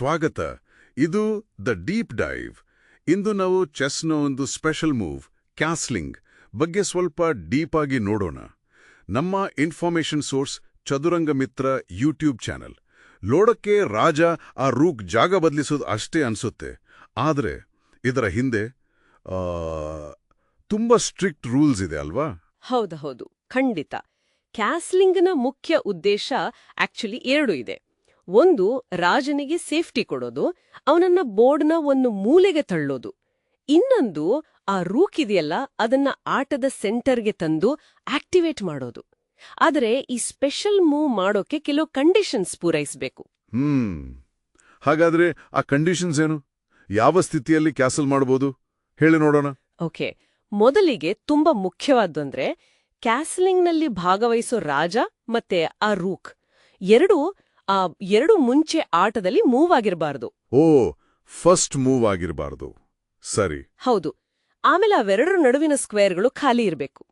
ಸ್ವಾಗತ. ಇದು the deep dive ಇಂದು ನಾವು ಚೆಸ್ನ ಒಂದು ಸ್ಪೆಷಲ್ ಮೂವ್, ಕ್ಯಾಸ್ಲಿಂಗ್, ಬಗ್ಗೆ ಸ್ವಲ್ಪ ಡೀಪ್ ಆಗಿ ನೋಡೋಣ. ನಮ್ಮ information source Chaduranga Mitra YouTube channel. ಲೋಡಕ್ಕೆ ರಾಜ ಆ ರೂಕ್ ಜಾಗ ಬದಲಿಸೋದು ಅಷ್ಟೇ ಅನ್ಸುತ್ತೆ. ಆದರೆ, ಇದರ ಹಿಂದೆ ತುಂಬ ಸ್ಟ್ರಿಕ್ಟ್ ರೂಲ್ಸ್ ಇದೆ ಅಲ್ವಾ? ಹೌದು ಹೌದು. ಖಂಡಿತ. ಕ್ಯಾಸ್ಲಿಂಗ್ನ ಮುಖ್ಯ ಉದ್ದೇಶ ಆಕ್ಚುಲಿ ಎರಡು ಇದೆ. ಒಂದು ರಾಜನಿಗೆ ಸೇಫ್ಟಿ ಕೊಡೋದು ಅವನನ್ನ ಬೋರ್ಡ್ನ ಒಂದು ಮೂಲೆಗೆ ತಳ್ಳೋದು. ಇನ್ನೊಂದು ಆ ರೂಕ್ ಇದೆಯಲ್ಲ ಅದನ್ನ ಆಟದ ಸೆಂಟರ್ಗೆ ತಂದು ಆಕ್ಟಿವೇಟ್ ಮಾಡೋದು. ಆದರೆ ಈ ಸ್ಪೆಷಲ್ ಮೂವ್ ಮಾಡೋಕೆ ಕೆಲವು ಕಂಡೀಷನ್ಸ್ ಪೂರೈಸಬೇಕು. ಹ್ಮ್. ಹಾಗಾದ್ರೆ ಆ ಕಂಡೀಷನ್ಸ್ ಏನು? ಯಾವ ಸ್ಥಿತಿಯಲ್ಲಿ ಕ್ಯಾಸಲ್ ಮಾಡಬಹುದು ಹೇಳಿ ನೋಡೋಣ. ಓಕೆ. ಮೊದಲಿಗೆ ತುಂಬಾ ಮುಖ್ಯವಾದ್ದಂದ್ರೆ ಕ್ಯಾಸಲಿಂಗ್ನಲ್ಲಿ ಭಾಗವಹಿಸೋ ರಾಜ ಮತ್ತೆ ಆ ರೂಕ್. ಎರಡು ಆ ಎರಡು ಮುಂಚೆ ಆಟದಲ್ಲಿ ಮೂವ್ ಆಗಿರಬಾರದು. ಓ ಫಸ್ಟ್ ಮೂವ್ ಆಗಿರಬಾರದು. ಸರಿ. ಹೌದು. ಆಮೇಲೆ ಅವೆರಡರ ನಡುವಿನ ಸ್ಕ್ವೇರ್ಗಳು ಖಾಲಿ ಇರಬೇಕು.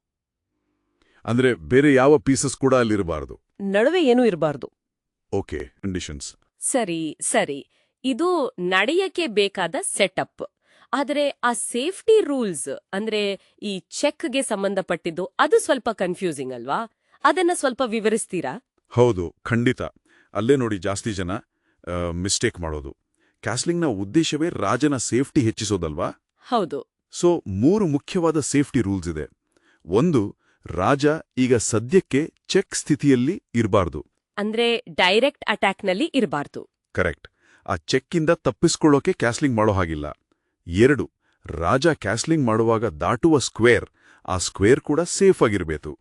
ಅಂದ್ರೆ ಬೇರೆ ಯಾವ ಪೀಸಸ್ ಕೂಡ ಅಲ್ಲಿರಬಾರ್ದು. ನಡುವೆ ಏನೂ ಇರಬಾರದು. ಓಕೆ ಕಂಡೀಷನ್ಸ್ ಸರಿ ಸರಿ. ಇದು ನಡೆಯಕ್ಕೆ ಬೇಕಾದ ಸೆಟಪ್ ಆದರೆ ಆ ಸೇಫ್ಟಿ ರೂಲ್ಸ್ ಅಂದ್ರೆ ಈ ಚೆಕ್ಗೆ ಸಂಬಂಧಪಟ್ಟಿದ್ದು ಅದು ಸ್ವಲ್ಪ ಕನ್ಫ್ಯೂಸಿಂಗ್ ಅಲ್ವಾ? ಅದನ್ನ ಸ್ವಲ್ಪ ವಿವರಿಸ್ತೀರಾ? ಹೌದು ಖಂಡಿತ. ಅಲ್ಲೇ ನೋಡಿ ಜಾಸ್ತಿ ಜನ ಮಿಸ್ಟೇಕ್ ಮಾಡೋದು. ಕ್ಯಾಸ್ಲಿಂಗ್ನ ಉದ್ದೇಶವೇ ರಾಜನ ಸೇಫ್ಟಿ ಹೆಚ್ಚಿಸೋದಲ್ವಾ? ಹೌದು. ಸೊ ಮೂರು ಮುಖ್ಯವಾದ ಸೇಫ್ಟಿ ರೂಲ್ಸ್ ಇದೆ. ಒಂದು ರಾಜ ಈಗ ಸದ್ಯಕ್ಕೆ ಚೆಕ್ ಸ್ಥಿತಿಯಲ್ಲಿ ಇರಬಾರ್ದು. ಅಂದ್ರೆ ಡೈರೆಕ್ಟ್ ಅಟ್ಯಾಕ್ನಲ್ಲಿ ಇರಬಾರ್ದು. ಕರೆಕ್ಟ್ ಆ ಚೆಕ್ಕಿಂದ ತಪ್ಪಿಸ್ಕೊಳ್ಳೋಕೆ ಕ್ಯಾಸ್ಲಿಂಗ್ ಮಾಡೋ ಹಾಗಿಲ್ಲ. ಎರಡು ರಾಜ ಕ್ಯಾಸ್ಲಿಂಗ್ ಮಾಡುವಾಗ ದಾಟುವ ಸ್ಕ್ವೇರ್ ಆ ಸ್ಕ್ವೇರ್ ಕೂಡ ಸೇಫ್ ಆಗಿರಬೇಕು.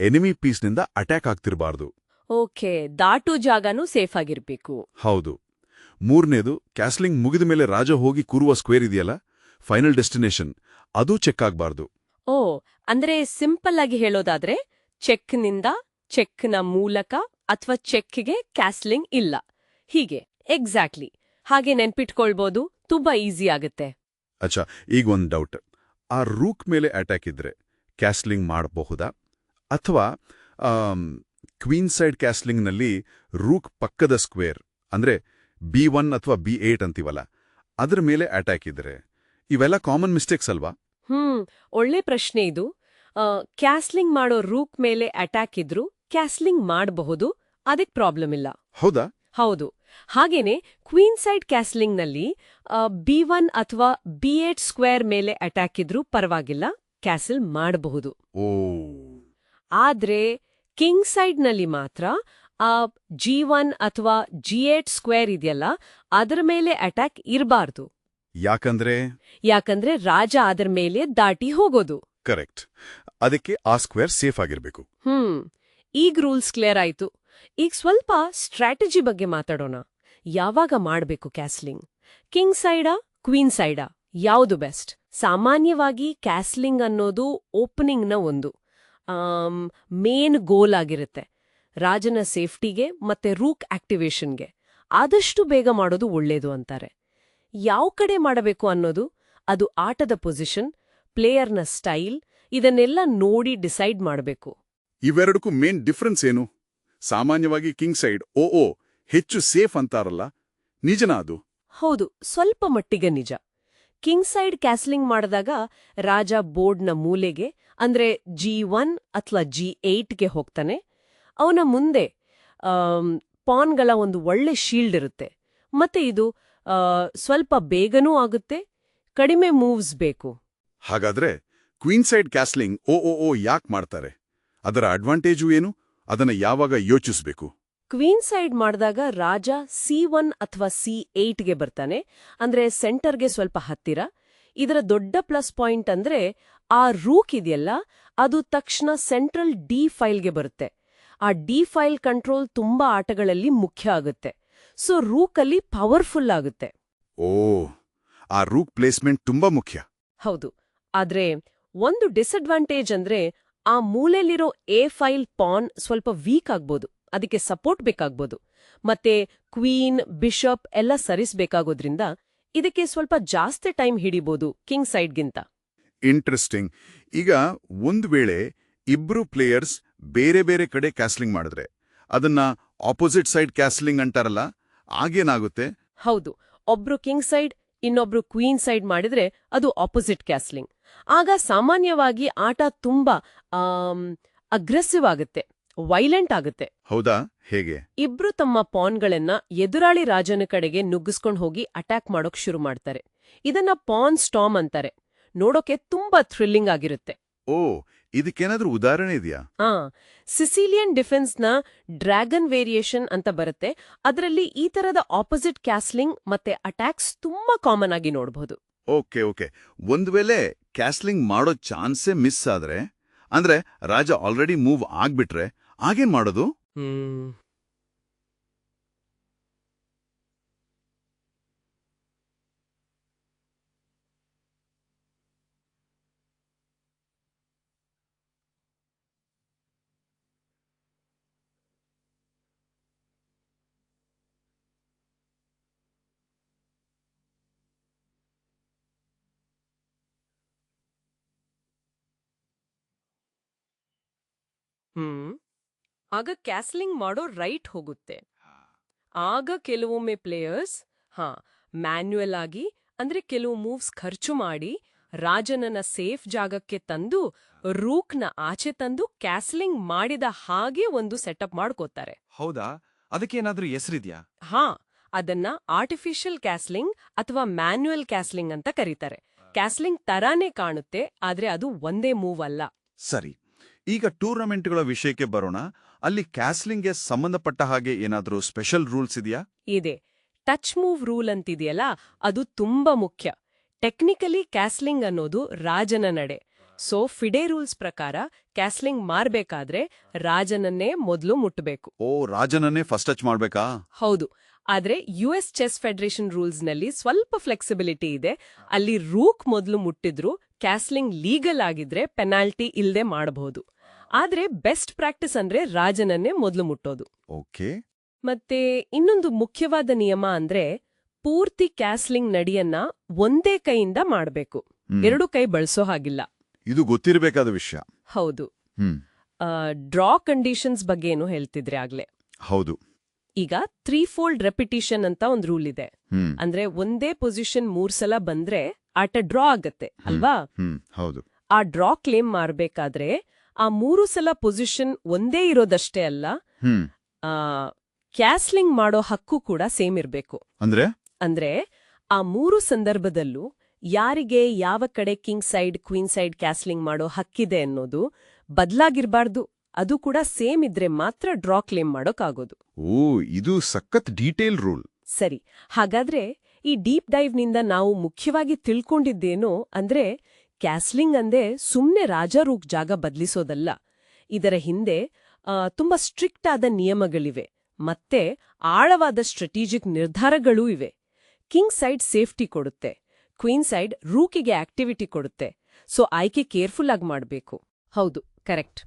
ಎನಿಮಿ ಪೀಸ್ನಿಂದ ಅಟ್ಯಾಕ್ ಆಗ್ತಿರಬಾರ್ದು. ಓಕೆ ದಾಟು ಜಾಗನೂ ಸೇಫ್ ಆಗಿರ್ಬೇಕು. ಹೌದು. ಮೂರನೇದು ಕ್ಯಾಸ್ಲಿಂಗ್ ಮುಗಿದ ಮೇಲೆ ರಾಜ ಹೋಗಿ ಕೂರುವ ಸ್ಕ್ವೇರ್ ಇದೆಯಲ್ಲ? Final destination. ಅದು ಚೆಕ್ ಆಗಬಾರ್ದು. ಓ ಅಂದ್ರೆ ಸಿಂಪಲ್ ಆಗಿ ಹೇಳೋದಾದ್ರೆ ಚೆಕ್ನಿಂದ ಚೆಕ್ನ ಮೂಲಕ ಅಥವಾ ಚೆಕ್ಗೆ ಕ್ಯಾಸ್ಲಿಂಗ್ ಇಲ್ಲ. ಹೀಗೆ ಎಕ್ಸಾಕ್ಟ್ಲಿ. ಹಾಗೆ ನೆನ್ಪಿಟ್ಕೊಳ್ಬೋದು ತುಂಬಾ ಈಸಿ ಆಗುತ್ತೆ. ಅಚ್ಛಾ ಈಗ ಒಂದು ಡೌಟ್. ಆ ರೂಕ್ ಮೇಲೆ ಅಟ್ಯಾಕ್ ಇದ್ರೆ ಕ್ಯಾಸ್ಲಿಂಗ್ ಮಾಡಬಹುದಾ? ಅಥವಾ ಕ್ವೀನ್ ಸೈಡ್ ಕ್ಯಾಸ್ಲಿಂಗ್ನಲ್ಲಿ ರೂಕ್ ಪಕ್ಕದ ಸ್ಕ್ವೇರ್ ಅಂದ್ರೆ ಬಿ ಒನ್ ಅಥವಾ ಬಿ ಏಟ್ ಅಂತೀವಲ್ಲ ಅದ್ರ ಮೇಲೆ ಅಟ್ಯಾಕ್ ಇದ್ರೆ ಇವೆಲ್ಲ ಕಾಮನ್ ಮಿಸ್ಟೇಕ್ಸ್ ಅಲ್ವಾ? ಹ್ಮ್ ಒಳ್ಳೆ ಪ್ರಶ್ನೆ ಇದು. ಕ್ಯಾಸ್ಲಿಂಗ್ ಮಾಡೋ ರೂಕ್ ಮೇಲೆ ಅಟ್ಯಾಕ್ ಇದ್ರು ಕ್ಯಾಸ್ಲಿಂಗ್ ಮಾಡಬಹುದು ಅದಕ್ಕೆ ಪ್ರಾಬ್ಲಮ್ ಇಲ್ಲ. ಹೌದಾ? ಹೌದು. ಹಾಗೇನೆ ಕ್ವೀನ್ ಸೈಡ್ ಕ್ಯಾಸ್ಲಿಂಗ್ನಲ್ಲಿ ಬಿ ಒನ್ ಅಥವಾ ಬಿ ಏಟ್ ಸ್ಕ್ವೇರ್ ಮೇಲೆ ಅಟ್ಯಾಕ್ ಇದ್ರೂ ಪರವಾಗಿಲ್ಲ ಕ್ಯಾಸಲ್ ಮಾಡಬಹುದು. ಓ. ಆದ್ರೆ ಕಿಂಗ್ ಸೈಡ್ನಲ್ಲಿ ಮಾತ್ರ ಆ ಜಿ ಒನ್ ಅಥವಾ ಜಿ ಏಟ್ ಸ್ಕ್ವೇರ್ ಇದೆಯಲ್ಲ ಅದರ ಮೇಲೆ ಅಟ್ಯಾಕ್ ಇರಬಾರ್ದು. ಯಾಕಂದ್ರೆ? ಯಾಕಂದ್ರೆ ರಾಜ ಅದರ ಮೇಲೆ ದಾಟಿ ಹೋಗೋದು. ಕರೆಕ್ಟ್. ಅದಕ್ಕೆ ಆ ಸ್ಕ್ವೇರ್ ಸೇಫ್ ಆಗಿರ್ಬೇಕು. ಹ್ಮ್. ಈಗ ರೂಲ್ಸ್ ಕ್ಲಿಯರ್ ಆಯ್ತು. ಈಗ ಸ್ವಲ್ಪ ಸ್ಟ್ರಾಟಜಿ ಬಗ್ಗೆ ಮಾತಾಡೋಣ. ಯಾವಾಗ ಮಾಡಬೇಕು ಕ್ಯಾಸ್ಲಿಂಗ್? King ಸೈಡಾ queen ಸೈಡಾ? ಯಾವುದು ಬೆಸ್ಟ್? ಸಾಮಾನ್ಯವಾಗಿ ಕ್ಯಾಸ್ಲಿಂಗ್ ಅನ್ನೋದು ಓಪನಿಂಗ್ನ ಒಂದು. ಮೇನ್ ಗೋಲ್ ಆಗಿರುತ್ತೆ. ರಾಜನ ಸೇಫ್ಟಿಗೆ ಮತ್ತೆ ರೂಕ್ ಆಕ್ಟಿವೇಶನ್ಗೆ ಆದಷ್ಟು ಬೇಗ ಮಾಡೋದು ಒಳ್ಳೇದು ಅಂತಾರೆ. ಯಾವ ಕಡೆ ಮಾಡಬೇಕು ಅನ್ನೋದು ಅದು ಆಟದ ಪೊಸಿಷನ್ ಪ್ಲೇಯರ್ನ ಸ್ಟೈಲ್ ಇದನ್ನೆಲ್ಲ ನೋಡಿ ಡಿಸೈಡ್ ಮಾಡಬೇಕು. ಇವೆರಡಕ್ಕೂ ಮೇನ್ ಡಿಫರೆನ್ಸ್ ಏನು? ಸಾಮಾನ್ಯವಾಗಿ ಕಿಂಗ್ ಸೈಡ್ ಓ ಓ ಹೆಚ್ಚು ಸೇಫ್ ಅಂತಾರಲ್ಲ? ನಿಜನಾ ಅದು? ಹೌದು ಸ್ವಲ್ಪ ಮಟ್ಟಿಗೆ ನಿಜ. ಕಿಂಗ್ ಸೈಡ್ ಕ್ಯಾಸ್ಲಿಂಗ್ ಮಾಡಿದಾಗ ರಾಜ ಬೋರ್ಡ್ನ ಮೂಲೆಗೆ, ಅಂದ್ರೆ ಜಿ ಒನ್ ಅಥವಾ ಜಿ ಏಟ್ಗೆ ಹೋಗ್ತಾನೆ. ಅವನ ಮುಂದೆ ಪಾನ್ಗಳ ಒಂದು ಒಳ್ಳೆ ಶೀಲ್ಡ್ ಇರುತ್ತೆ. ಮತ್ತೆ ಇದು ಸ್ವಲ್ಪ ಬೇಗನೂ ಆಗುತ್ತೆ, ಕಡಿಮೆ ಮೂವ್ಸ್ ಬೇಕು. ಹಾಗಾದ್ರೆ ಕ್ವೀನ್ ಸೈಡ್ ಕ್ಯಾಸ್ಲಿಂಗ್ ಓ ಓ ಓ ಯಾಕೆ ಮಾಡ್ತಾರೆ? ಅದರ ಅಡ್ವಾಂಟೇಜು ಏನು? ಅದನ್ನ ಯಾವಾಗ ಯೋಚಿಸ್ಬೇಕು? ಕ್ವೀನ್ ಸೈಡ್ ಮಾಡಿದಾಗ ರಾಜ ಸಿ ಒನ್ ಅಥವಾ ಸಿ ಏಟ್ಗೆ ಬರ್ತಾನೆ. ಅಂದ್ರೆ ಸೆಂಟರ್ಗೆ ಸ್ವಲ್ಪ ಹತ್ತಿರ. ಇದರ ದೊಡ್ಡ ಪ್ಲಸ್ ಪಾಯಿಂಟ್ ಅಂದ್ರೆ ಆ ರೂಕ್ ಇದೆಯಲ್ಲ ಅದು ತಕ್ಷಣ ಸೆಂಟ್ರಲ್ ಡಿ ಫೈಲ್ಗೆ ಬರುತ್ತೆ. ಆ ಡಿ ಫೈಲ್ ಕಂಟ್ರೋಲ್ ತುಂಬಾ ಆಟಗಳಲ್ಲಿ ಮುಖ್ಯ ಆಗುತ್ತೆ. ಸೊ ರೂಕಲ್ಲಿ ಪವರ್ಫುಲ್ ಆಗುತ್ತೆ. ಓ ಆ ರೂಕ್ ಪ್ಲೇಸ್ಮೆಂಟ್ ತುಂಬಾ ಮುಖ್ಯ. ಹೌದು. ಆದ್ರೆ ಒಂದು ಡಿಸ್ಅಡ್ವಾಂಟೇಜ್ ಅಂದ್ರೆ ಆ ಮೂಲೆಯಲ್ಲಿರೋ ಎ ಫೈಲ್ ಪಾನ್ ಸ್ವಲ್ಪ ವೀಕ್ ಆಗ್ಬೋದು. ಅದಕ್ಕೆ ಸಪೋರ್ಟ್ ಬೇಕಾಗ್ಬೋದು. ಮತ್ತೆ ಕ್ವೀನ್ ಬಿಷಪ್ ಎಲ್ಲ ಸರಿಸಬೇಕಾಗೋದ್ರಿಂದ ಇದಕ್ಕೆ ಸ್ವಲ್ಪ ಜಾಸ್ತಿ ಟೈಮ್ ಹಿಡಿಬೋದು ಕಿಂಗ್ ಸೈಡ್ಗಿಂತ. ಇಂಟ್ರೆಸ್ಟಿಂಗ್ ಈಗ ಒಂದು ವೇಳೆ ಇಬ್ರು ಪ್ಲೇಯರ್ಸ್ ಬೇರೆ ಬೇರೆ ಕಡೆ ಕ್ಯಾಸ್ಲಿಂಗ್ ಮಾಡಿದ್ರೆ ಅದನ್ನ ಆಪೋಸಿಟ್ ಸೈಡ್ ಕ್ಯಾಸ್ಲಿಂಗ್ ಅಂತಾರಲ್ಲ ಆಗೇನಾಗುತ್ತೆ? ಹೌದು. ಒಬ್ರು ಕಿಂಗ್ ಸೈಡ್ ಇನ್ನೊಬ್ರು ಕ್ವೀನ್ ಸೈಡ್ ಮಾಡಿದ್ರೆ ಅದು ಆಪೋಸಿಟ್ ಕ್ಯಾಸ್ಲಿಂಗ್ ಆಗ ಸಾಮಾನ್ಯವಾಗಿ ಆಟ ತುಂಬಾ ಅಗ್ರೆಸಿವ್ ಆಗುತ್ತೆ. ವೈಲೆಂಟ್ ಆಗುತ್ತೆ. ಹೌದಾ? ಹೇಗೆ? ಇಬ್ರು ತಮ್ಮ ಪಾನ್ಗಳನ್ನ ಎದುರಾಳಿ ರಾಜನ ಕಡೆಗೆ ನುಗ್ಗಿಸ್ಕೊಂಡು ಹೋಗಿ ಅಟ್ಯಾಕ್ ಮಾಡೋಕ್ ಶುರು ಮಾಡ್ತಾರೆ. ಇದನ್ನ ಪಾನ್ ಸ್ಟಾಮ್ ಅಂತಾರೆ. ನೋಡೋಕೆ ತುಂಬಾ ಥ್ರಿಲ್ಲಿಂಗ್ ಆಗಿರುತ್ತೆ. ಓ ಇದಕ್ಕೇನಾದ್ರೂ ಉದಾಹರಣೆ ಇದೆಯಾ? ಆ ಸಿಸಿಲಿಯನ್ ಡಿಫೆನ್ಸ್ನ ಡ್ರ್ಯಾಗನ್ ವೇರಿಯೇಷನ್ ಅಂತ ಬರುತ್ತೆ. ಅದರಲ್ಲಿ ಈ ತರದ ಆಪೋಸಿಟ್ ಕ್ಯಾಸ್ಲಿಂಗ್ ಮತ್ತೆ ಅಟ್ಯಾಕ್ಸ್ ತುಂಬಾ ಕಾಮನ್ ಆಗಿ ನೋಡಬಹುದು ಓಕೆ ಓಕೆ. ಒಂದ್ ವೇಳೆ ಕ್ಯಾಸ್ಲಿಂಗ್ ಮಾಡೋ ಚಾನ್ಸೇ ಮಿಸ್ ಆದ್ರೆ? ಅಂದ್ರೆ ರಾಜ ಆಲ್ರೆಡಿ ಮೂವ್ ಆಗ್ಬಿಟ್ರೆ ಆಗೇನ್ ಮಾಡೋದು? ಹ್ಮ್. ಆಗ ಕ್ಯಾಸ್ಲಿಂಗ್ ಮಾಡೋ ರೈಟ್ ಹೋಗುತ್ತೆ. ಆಗ ಕೆಲವೊಮ್ಮೆ ಪ್ಲೇಯರ್ಸ್ ಹಾ ಮ್ಯಾನ್ಯುಯಲ್ ಆಗಿ ಅಂದ್ರೆ ಕೆಲವು ಮೂವ್ಸ್ ಖರ್ಚು ಮಾಡಿ ರಾಜನನ್ನ ಸೇಫ್ ಜಾಗಕ್ಕೆ ತಂದು ರೂಕ್ನ ಆಚೆ ತಂದು ಕ್ಯಾಸ್ಲಿಂಗ್ ಮಾಡಿದ ಹಾಗೆ ಒಂದು ಸೆಟಪ್ ಮಾಡ್ಕೋತಾರೆ. ಹೌದಾ? ಅದಕ್ಕೇನಾದ್ರೂ ಹೆಸರಿದ್ಯಾ? ಹಾ ಅದನ್ನ ಆರ್ಟಿಫಿಷಿಯಲ್ ಕ್ಯಾಸ್ಲಿಂಗ್ ಅಥವಾ ಮ್ಯಾನ್ಯುಯಲ್ ಕ್ಯಾಸ್ಲಿಂಗ್ ಅಂತ ಕರೀತಾರೆ. ಕ್ಯಾಸ್ಲಿಂಗ್ ತರಾನೇ ಕಾಣುತ್ತೆ ಆದ್ರೆ ಅದು ಒಂದೇ ಮೂವ್ ಅಲ್ಲ ಸರಿ. ಈಗ ಟೂರ್ನಮೆಂಟ್ಗಳ ವಿಷಯಕ್ಕೆ ಬರೋಣ. ಅಲ್ಲಿ ಕ್ಯಾಸ್ಲಿಂಗ್ಗೆ ಸಂಬಂಧಪಟ್ಟ ಹಾಗೆ ಏನಾದರೂ ಸ್ಪೆಷಲ್ ರೂಲ್ಸ್ ಇದೆಯಾ? ಇದೆ. ಟಚ್ ಮೂವ್ ರೂಲ್ ಅಂತಿದೆಯಲ್ಲ ಅದು ತುಂಬಾ ಮುಖ್ಯ. ಟೆಕ್ನಿಕಲಿ ಕ್ಯಾಸ್ಲಿಂಗ್ ಅನ್ನೋದು ರಾಜನ ನಡೆ. ಸೊ ಫಿಡೆ ರೂಲ್ಸ್ ಪ್ರಕಾರ ಕ್ಯಾಸ್ಲಿಂಗ್ ಮಾರ್ಬೇಕಾದ್ರೆ ರಾಜನನ್ನೇ ಮೊದಲು ಮುಟ್ಟಬೇಕು ಓ ರಾಜನನ್ನೇ ಫಸ್ಟ್ ಟಚ್ ಮಾಡ್ಬೇಕಾ? ಹೌದು. ಆದ್ರೆ ಯು ಎಸ್ ಚೆಸ್ ಫೆಡರೇಷನ್ ರೂಲ್ಸ್ನಲ್ಲಿ ಸ್ವಲ್ಪ ಫ್ಲೆಕ್ಸಿಬಿಲಿಟಿ ಇದೆ. ಅಲ್ಲಿ ರೂಕ್ ಮೊದಲು ಮುಟ್ಟಿದ್ರು ಕ್ಯಾಸ್ಲಿಂಗ್ ಲೀಗಲ್ ಆಗಿದ್ರೆ ಪೆನಾಲ್ಟಿ ಇಲ್ಲದೆ ಮಾಡಬಹುದು ಆದ್ರೆ ಬೆಸ್ಟ್ ಪ್ರಾಕ್ಟೀಸ್ ಅಂದ್ರೆ ರಾಜನನ್ನೇ ಮೊದಲು ಮುಟ್ಟೋದು. ಓಕೆ. ಮತ್ತೆ ಇನ್ನೊಂದು ಮುಖ್ಯವಾದ ನಿಯಮ ಅಂದ್ರೆ ಪೂರ್ತಿ ಕ್ಯಾಸ್ಲಿಂಗ್ ನಡಿಯನ್ನ ಒಂದೇ ಕೈಯಿಂದ ಮಾಡಬೇಕು. ಎರಡು ಕೈ ಬಳಸೋ ಹಾಗಿಲ್ಲ. ಇದು ಗೊತ್ತಿರಬೇಕಾದ ವಿಷಯ. ಹೌದು. ಡ್ರಾ ಕಂಡೀಷನ್ಸ್ ಬಗ್ಗೆ ಏನು ಹೇಳ್ತಿದ್ರೆ ಆಗ್ಲೇ. ಹೌದು. ಈಗ ತ್ರೀ ಫೋಲ್ಡ್ ರೆಪಿಟೇಷನ್ ಅಂತ ಒಂದು ರೂಲ್ ಇದೆ. ಅಂದ್ರೆ ಒಂದೇ ಪೊಸಿಷನ್ ಮೂರ್ ಸಲ ಬಂದ್ರೆ ಆಟ ಡ್ರಾ ಆಗತ್ತೆ ಅಲ್ವಾ? ಹೌದು. ಆ ಡ್ರಾ ಕ್ಲೇಮ್ ಮಾಡ್ಬೇಕಾದ್ರೆ ಆ ಮೂರು ಸಲ ಪೊಸಿಷನ್ ಒಂದೇ ಇರೋದಷ್ಟೇ ಅಲ್ಲ ಕ್ಯಾಸ್ಲಿಂಗ್ ಮಾಡೋ ಹಕ್ಕು ಕೂಡ ಸೇಮ್ ಇರಬೇಕು. ಅಂದ್ರೆ? ಅಂದ್ರೆ ಆ ಮೂರು ಸಂದರ್ಭದಲ್ಲೂ ಯಾರಿಗೆ ಯಾವ ಕಡೆ king side queen side castling ಮಾಡೋ ಹಕ್ಕಿದೆ ಅನ್ನೋದು ಬದ್ಲಾಗಿರ್ಬಾರ್ದು. ಅದು ಕೂಡ ಸೇಮ್ ಇದ್ರೆ ಮಾತ್ರ ಡ್ರಾ ಕ್ಲೇಮ್ ಮಾಡೋಕ್ಕಾಗೋದು. ಓ ಇದು ಸಖತ್ ಡೀಟೇಲ್ ರೂಲ್ ಸರಿ ಹಾಗಾದ್ರೆ ಈ ಡೀಪ್ ಡೈವ್ನಿಂದ ನಾವು ಮುಖ್ಯವಾಗಿ ತಿಳ್ಕೊಂಡಿದ್ದೇನು ಅಂದ್ರೆ ಕ್ಯಾಸ್ಲಿಂಗ್ ಅಂದೇ ಸುಮ್ನೆ ರಾಜಾರೂಕ್ ಜಾಗ ಬದಲಿಸೋದಲ್ಲ. ಇದರ ಹಿಂದೆ ತುಂಬಾ ಸ್ಟ್ರಿಕ್ಟ್ ಆದ ನಿಯಮಗಳಿವೆ ಮತ್ತೆ ಆಳವಾದ ಸ್ಟ್ರಾಟಜಿಕ್ ನಿರ್ಧಾರಗಳೂ ಇವೆ. ಕಿಂಗ್ ಸೈಡ್ ಸೇಫ್ಟಿ ಕೊಡುತ್ತೆ ಕ್ವೀನ್ ಸೈಡ್ ರೂಕಿಗೆ ಆಕ್ಟಿವಿಟಿ ಕೊಡುತ್ತೆ ಸೊ ಆಯ್ಕೆ ಕೇರ್ಫುಲ್ ಆಗಿ ಮಾಡಬೇಕು. ಹೌದು ಕರೆಕ್ಟ್.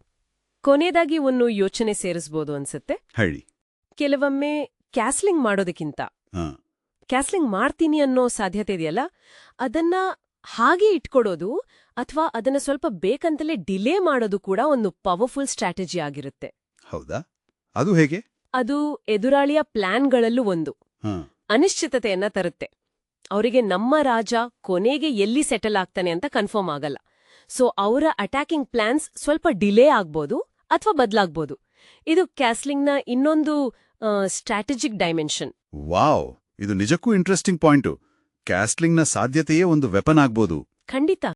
ಕೊನೆಯದಾಗಿ ಒಂದು ಯೋಚನೆ ಸೇರಿಸ್ಬೋದು ಅನ್ಸುತ್ತೆ? ಹೇಳಿ. ಕೆಲವೊಮ್ಮೆ ಕ್ಯಾಸ್ಲಿಂಗ್ ಮಾಡೋದಕ್ಕಿಂತ ಕ್ಯಾಸ್ಲಿಂಗ್ ಮಾಡ್ತೀನಿ ಅನ್ನೋ ಸಾಧ್ಯತೆ ಇದೆಯಲ್ಲ? ಅದನ್ನ ಹಾಗೆ ಇಟ್ಕೊಡೋದು ಅಥವಾ ಅದನ್ನ ಸ್ವಲ್ಪ ಬೇಕಂತಲೇ ಡಿಲೇ ಮಾಡೋದು ಕೂಡ ಒಂದು ಪವರ್ಫುಲ್ ಸ್ಟ್ರಾಟಜಿ ಆಗಿರುತ್ತೆ. ಹೌದಾ? ಅದು ಹೇಗೆ? ಅದು ಎದುರಾಳಿಯ ಪ್ಲಾನ್ಗಳಲ್ಲೂ ಒಂದು. ಅನಿಶ್ಚಿತತೆಯನ್ನ ತರುತ್ತೆ. ಅವರಿಗೆ ನಮ್ಮ ರಾಜ ಕೊನೆಗೆ ಎಲ್ಲಿ ಸೆಟಲ್ ಆಗ್ತಾನೆ ಅಂತ ಕನ್ಫರ್ಮ್ ಆಗಲ್ಲ. ಸೊ ಅವರ ಅಟ್ಯಾಕಿಂಗ್ ಪ್ಲಾನ್ಸ್ ಸ್ವಲ್ಪ ಡಿಲೇ ಆಗ್ಬೋದು ಅಥವಾ ಬದಲಾಗ್ಬೋದು. ಇದು ಕ್ಯಾಸ್ಲಿಂಗ್ನ ಇನ್ನೊಂದು ಸ್ಟ್ರಾಟಜಿಕ್ ಡೈಮೆನ್ಷನ್. ವಾವ್! ಇದು ನಿಜಕ್ಕೂ ಇಂಟ್ರೆಸ್ಟಿಂಗ್ ಪಾಯಿಂಟು. ಕ್ಯಾಸ್ಲಿಂಗ್ನ ಸಾಧ್ಯತೆಯೇ ಒಂದು ವೆಪನ್ ಆಗ್ಬೋದು. ಖಂಡಿತ.